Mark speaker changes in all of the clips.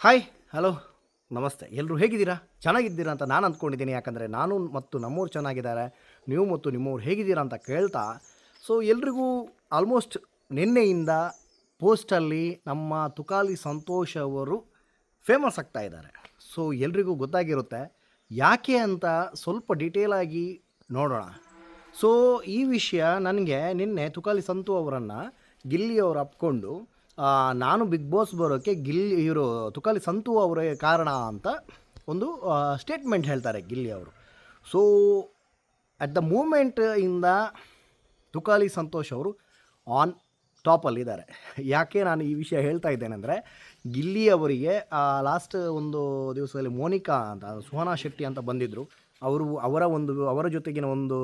Speaker 1: Hi, hello. ನಮಸ್ತೆ. ಎಲ್ಲರೂ ಹೇಗಿದ್ದೀರಾ? ಚೆನ್ನಾಗಿದ್ದೀರಾ ಅಂತ ನಾನು ಅಂದ್ಕೊಂಡಿದ್ದೀನಿ. ಯಾಕಂದರೆ ನಾನು ಮತ್ತು ನಮ್ಮವ್ರು ಚೆನ್ನಾಗಿದ್ದಾರೆ. ನೀವು ಮತ್ತು ನಿಮ್ಮವ್ರು ಹೇಗಿದ್ದೀರಾ ಅಂತ ಕೇಳ್ತಾ. ಸೊ ಎಲ್ರಿಗೂ ಆಲ್ಮೋಸ್ಟ್ ನಿನ್ನೆಯಿಂದ ಪೋಸ್ಟಲ್ಲಿ ನಮ್ಮ ತುಕಾಲಿ ಸಂತೋಷ್ ಅವರು ಫೇಮಸ್ ಆಗ್ತಾ ಇದ್ದಾರೆ. ಸೊ ಎಲ್ರಿಗೂ ಗೊತ್ತಾಗಿರುತ್ತೆ. ಯಾಕೆ ಅಂತ ಸ್ವಲ್ಪ ಡೀಟೇಲಾಗಿ ನೋಡೋಣ. ಸೊ ಈ ವಿಷಯ ನನಗೆ ನಿನ್ನೆ ತುಕಾಲಿ ಸಂತು ಅವರನ್ನು ಗಿಲ್ಲಿಯವರು ಅಪ್ಕೊಂಡು ನಾನು ಬಿಗ್ ಬಾಸ್ ಬರೋಕ್ಕೆ ಗಿಲ್ಲಿ ಇವರು ತುಕಾಲಿ ಸಂತು ಅವರೇ ಕಾರಣ ಅಂತ ಒಂದು ಸ್ಟೇಟ್ಮೆಂಟ್ ಹೇಳ್ತಾರೆ ಗಿಲ್ಲಿ ಅವರು. ಸೊ ಅಟ್ ದ ಮೂಮೆಂಟ್ ಇಂದ ತುಕಾಲಿ ಸಂತೋಷ್ ಅವರು ಆನ್ ಟಾಪಲ್ಲಿದ್ದಾರೆ ಯಾಕೆ ನಾನು ಈ ವಿಷಯ ಹೇಳ್ತಾ ಇದ್ದೇನೆ ಅಂದರೆ, ಗಿಲ್ಲಿ ಅವರಿಗೆ ಲಾಸ್ಟ್ ಒಂದು ದಿವಸದಲ್ಲಿ ಮೋನಿಕಾ ಅಂತ ಸುಹನಾ ಶೆಟ್ಟಿ ಅಂತ ಬಂದಿದ್ದರು ಅವರು ಅವರ ಒಂದು, ಅವರ ಜೊತೆಗಿನ ಒಂದು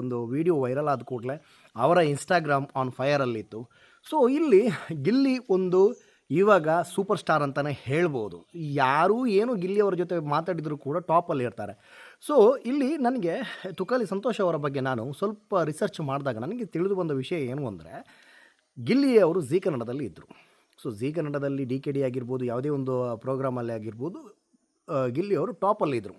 Speaker 1: ಒಂದು ವಿಡಿಯೋ ವೈರಲ್ ಆದ ಕೂಡಲೇ ಅವರ ಇನ್ಸ್ಟಾಗ್ರಾಮ್ ಆನ್ ಫೈರಲ್ಲಿತ್ತು ಸೊ, ಇಲ್ಲಿ ಗಿಲ್ಲಿ ಒಂದು ಇವಾಗ ಸೂಪರ್ ಸ್ಟಾರ್ ಅಂತಲೇ ಹೇಳ್ಬೋದು. ಯಾರೂ ಏನು ಗಿಲ್ಲಿ ಅವರ ಜೊತೆ ಮಾತಾಡಿದರೂ ಕೂಡ ಟಾಪಲ್ಲಿ ಇರ್ತಾರೆ. ಸೊ, ಇಲ್ಲಿ ನನಗೆ ತುಕಾಲಿ ಸಂತೋಷ್ ಅವರ ಬಗ್ಗೆ ನಾನು ಸ್ವಲ್ಪ ರಿಸರ್ಚ್ ಮಾಡಿದಾಗ ನನಗೆ ತಿಳಿದು ಬಂದ ವಿಷಯ ಏನು ಅಂದರೆ, ಗಿಲ್ಲಿ ಅವರು ಜಿ ಕನ್ನಡದಲ್ಲಿ ಇದ್ದರು ಸೊ ಝೀ ಕನ್ನಡದಲ್ಲಿ ಡಿ ಕೆ ಡಿ ಆಗಿರ್ಬೋದು, ಯಾವುದೇ ಒಂದು ಪ್ರೋಗ್ರಾಮಲ್ಲಿ ಆಗಿರ್ಬೋದು ಗಿಲ್ಲಿ ಅವರು ಟಾಪಲ್ಲಿದ್ದರು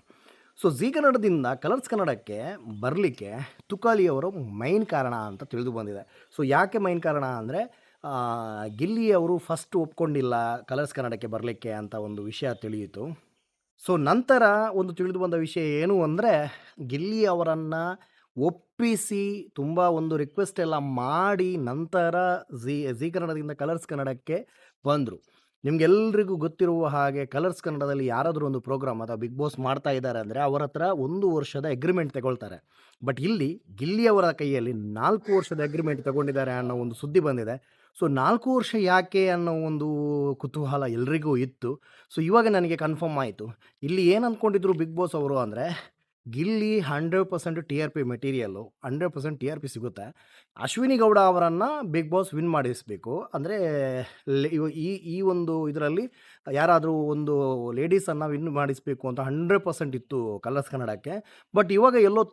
Speaker 1: ಸೊ ಝೀ ಕನ್ನಡದಿಂದ ಕಲರ್ಸ್ ಕನ್ನಡಕ್ಕೆ ಬರಲಿಕ್ಕೆ ತುಕಾಲಿ ಅವರು ಮೈನ್ ಕಾರಣ ಅಂತ ತಿಳಿದು ಬಂದಿದೆ. ಸೊ, ಯಾಕೆ ಮೈನ್ ಕಾರಣ ಅಂದರೆ ಗಿಲ್ಲಿ ಅವರು ಫಸ್ಟ್ ಒಪ್ಕೊಂಡಿಲ್ಲ ಕಲರ್ಸ್ ಕನ್ನಡಕ್ಕೆ ಬರಲಿಕ್ಕೆ ಅಂತ ಒಂದು ವಿಷಯ ತಿಳಿಯಿತು. ಸೊ ನಂತರ ಒಂದು ತಿಳಿದು ಬಂದ ವಿಷಯ ಏನು ಅಂದರೆ, ಗಿಲ್ಲಿ ಅವರನ್ನು ಒಪ್ಪಿಸಿ ತುಂಬ ಒಂದು ರಿಕ್ವೆಸ್ಟ್ ಎಲ್ಲ ಮಾಡಿ ನಂತರ ಜಿ ಝೀ ಕನ್ನಡದಿಂದ ಕಲರ್ಸ್ ಕನ್ನಡಕ್ಕೆ ಬಂದರು. ನಿಮಗೆಲ್ಲರಿಗೂ ಗೊತ್ತಿರುವ ಹಾಗೆ ಕಲರ್ಸ್ ಕನ್ನಡದಲ್ಲಿ ಯಾರಾದರೂ ಒಂದು ಪ್ರೋಗ್ರಾಮ್ ಅಥವಾ ಬಿಗ್ ಬಾಸ್ ಮಾಡ್ತಾ ಇದ್ದಾರೆ ಅಂದರೆ ಅವರ ಹತ್ರ ಒಂದು ವರ್ಷದ ಅಗ್ರಿಮೆಂಟ್ ತಗೊಳ್ತಾರೆ. ಬಟ್ ಇಲ್ಲಿ ಗಿಲ್ಲಿಯವರ ಕೈಯಲ್ಲಿ ನಾಲ್ಕು ವರ್ಷದ ಅಗ್ರಿಮೆಂಟ್ ತಗೊಂಡಿದ್ದಾರೆ ಅನ್ನೋ ಒಂದು ಸುದ್ದಿ ಬಂದಿದೆ. ಸೊ, ನಾಲ್ಕು ವರ್ಷ ಯಾಕೆ ಅನ್ನೋ ಒಂದು ಕುತೂಹಲ ಎಲ್ರಿಗೂ ಇತ್ತು. ಸೊ, ಇವಾಗ ನನಗೆ ಕನ್ಫರ್ಮ್ ಆಯಿತು. ಇಲ್ಲಿ ಏನು ಅಂದ್ಕೊಂಡಿದ್ರು ಬಿಗ್ ಬಾಸ್ ಅವರು ಅಂದರೆ, Gilli hundred percent T R P material hundred percent T R P ಸಿಗುತ್ತೆ. ಅಶ್ವಿನಿ ಗೌಡ ಅವರನ್ನು ಬಿಗ್ ಬಾಸ್ ವಿನ್ ಮಾಡಿಸಬೇಕು. ಅಂದರೆ ಈ ಈ ಒಂದು ಇದರಲ್ಲಿ ಯಾರಾದರೂ ಒಂದು ಲೇಡೀಸನ್ನು ವಿನ್ ಮಾಡಿಸಬೇಕು ಅಂತ ಹಂಡ್ರೆಡ್ ಪರ್ಸೆಂಟ್ ಇತ್ತು ಕಲರ್ಸ್ ಕನ್ನಡಕ್ಕೆ. ಬಟ್ ಇವಾಗ ಎಲ್ಲೋ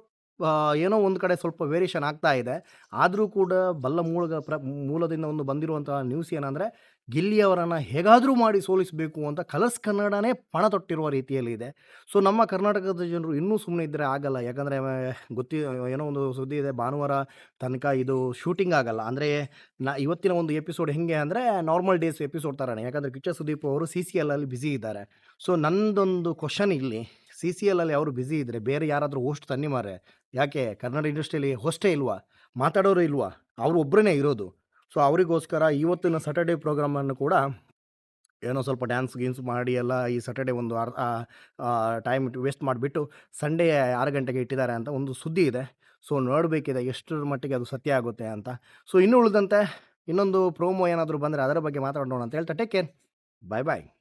Speaker 1: ಏನೋ ಒಂದು ಕಡೆ ಸ್ವಲ್ಪ ವೇರಿಯೇಷನ್ ಆಗ್ತಾ ಇದೆ. ಆದರೂ ಕೂಡ ಬಲ್ಲ ಮೂಲ ಪ್ರ, ಮೂಲದಿಂದ ಒಂದು ಬಂದಿರುವಂಥ ನ್ಯೂಸ್ ಏನಂದರೆ, ಗಿಲ್ಲಿಯವರನ್ನು ಹೇಗಾದರೂ ಮಾಡಿ ಸೋಲಿಸಬೇಕು ಅಂತ ಕಲರ್ಸ್ ಕನ್ನಡನೇ ಪಣ ತೊಟ್ಟಿರುವ ರೀತಿಯಲ್ಲಿ ಇದೆ. ಸೊ, ನಮ್ಮ ಕರ್ನಾಟಕದ ಜನರು ಇನ್ನೂ ಸುಮ್ಮನೆ ಇದ್ದರೆ ಆಗಲ್ಲ. ಯಾಕಂದರೆ ಗೊತ್ತಿ, ಏನೋ ಒಂದು ಸುದ್ದಿ ಇದೆ, ಭಾನುವಾರ ತನಕ ಇದು ಶೂಟಿಂಗ್ ಆಗಲ್ಲ. ಅಂದರೆ, ನಾ, ಇವತ್ತಿನ ಒಂದು ಎಪಿಸೋಡ್ ಹೆಂಗೆ ಅಂದರೆ, ನಾರ್ಮಲ್ ಡೇಸ್ ಎಪಿಸೋಡ್ ಥರನೇ ಯಾಕಂದರೆ ಕಿಚ್ಚ ಸುದೀಪ್ ಅವರು ಸಿ ಸಿ ಎಲ್ಲಲ್ಲಿ ಬ್ಯುಸಿ ಇದ್ದಾರೆ. ಸೊ, ನಂದೊಂದು ಕ್ವಶನ್ ಇಲ್ಲಿ. ಸಿ ಸಿ ಎಲ್ಲಲ್ಲಿ ಅವರು ಬ್ಯುಸಿ ಇದ್ದರೆ ಬೇರೆ ಯಾರಾದರೂ ಹೋಸ್ಟ್ ತನ್ನಿ ಮಾರೆ ಯಾಕೆ? ಕನ್ನಡ ಇಂಡಸ್ಟ್ರಿಯಲ್ಲಿ ಹೋಸ್ಟೇ ಇಲ್ವಾ? ಮಾತಾಡೋರು ಇಲ್ವಾ? ಅವರು ಒಬ್ಬರೇ ಇರೋದು. ಸೊ, ಅವರಿಗೋಸ್ಕರ ಇವತ್ತಿನ ಸಾಟರ್ಡೆ ಪ್ರೋಗ್ರಾಮನ್ನು ಕೂಡ ಏನೋ ಸ್ವಲ್ಪ ಡ್ಯಾನ್ಸ್ ಗೀನ್ಸ್ ಮಾಡಿ ಎಲ್ಲ ಈ ಸಾಟರ್ಡೆ ಒಂದು ಟೈಮ್ ವೇಸ್ಟ್ ಮಾಡಿಬಿಟ್ಟು ಸಂಡೇ ಆರು ಗಂಟೆಗೆ ಇಟ್ಟಿದ್ದಾರೆ ಅಂತ ಒಂದು ಸುದ್ದಿ ಇದೆ. ಸೊ, ನೋಡಬೇಕಿದೆ ಎಷ್ಟರ ಮಟ್ಟಿಗೆ ಅದು ಸತ್ಯ ಆಗುತ್ತೆ ಅಂತ. ಸೊ, ಇನ್ನು ಉಳಿದಂತೆ ಇನ್ನೊಂದು ಪ್ರೋಮೋ ಏನಾದರೂ ಬಂದರೆ ಅದರ ಬಗ್ಗೆ ಮಾತಾಡೋಣ ಅಂತ ಹೇಳ್ತಾ ಟೇಕ್ ಕೇರ್ ಬಾಯ್ ಬಾಯ್